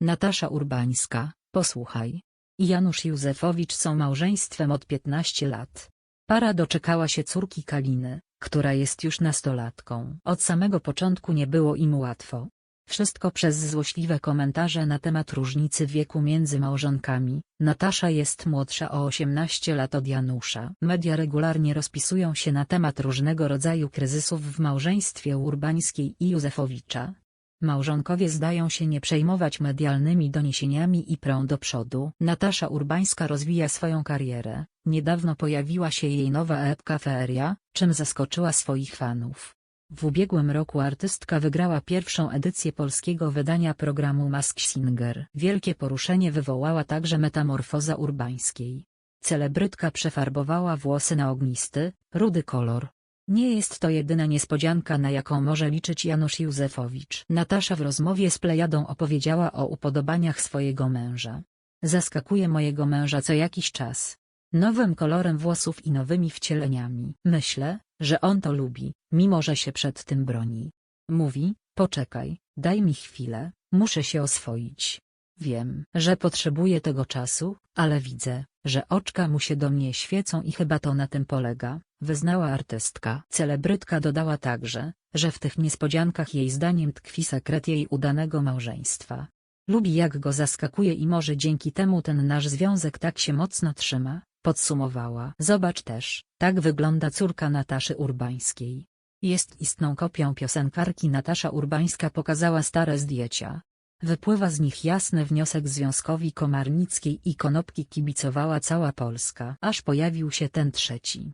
Natasza Urbańska, posłuchaj. i Janusz Józefowicz są małżeństwem od 15 lat. Para doczekała się córki Kaliny, która jest już nastolatką. Od samego początku nie było im łatwo. Wszystko przez złośliwe komentarze na temat różnicy wieku między małżonkami. Natasza jest młodsza o 18 lat od Janusza. Media regularnie rozpisują się na temat różnego rodzaju kryzysów w małżeństwie Urbańskiej i Józefowicza. Małżonkowie zdają się nie przejmować medialnymi doniesieniami i prą do przodu. Natasza Urbańska rozwija swoją karierę. Niedawno pojawiła się jej nowa epka Feria, czym zaskoczyła swoich fanów. W ubiegłym roku artystka wygrała pierwszą edycję polskiego wydania programu Mask Singer. Wielkie poruszenie wywołała także metamorfoza urbańskiej. Celebrytka przefarbowała włosy na ognisty, rudy kolor. Nie jest to jedyna niespodzianka na jaką może liczyć Janusz Józefowicz. Natasza w rozmowie z Plejadą opowiedziała o upodobaniach swojego męża. Zaskakuje mojego męża co jakiś czas. Nowym kolorem włosów i nowymi wcieleniami. Myślę, że on to lubi, mimo że się przed tym broni. Mówi, poczekaj, daj mi chwilę, muszę się oswoić. Wiem, że potrzebuję tego czasu, ale widzę, że oczka mu się do mnie świecą i chyba to na tym polega, wyznała artystka. Celebrytka dodała także, że w tych niespodziankach jej zdaniem tkwi sekret jej udanego małżeństwa. Lubi jak go zaskakuje i może dzięki temu ten nasz związek tak się mocno trzyma, podsumowała. Zobacz też, tak wygląda córka Nataszy Urbańskiej. Jest istną kopią piosenkarki Natasza Urbańska pokazała stare zdjęcia. Wypływa z nich jasny wniosek Związkowi Komarnickiej i Konopki kibicowała cała Polska. Aż pojawił się ten trzeci.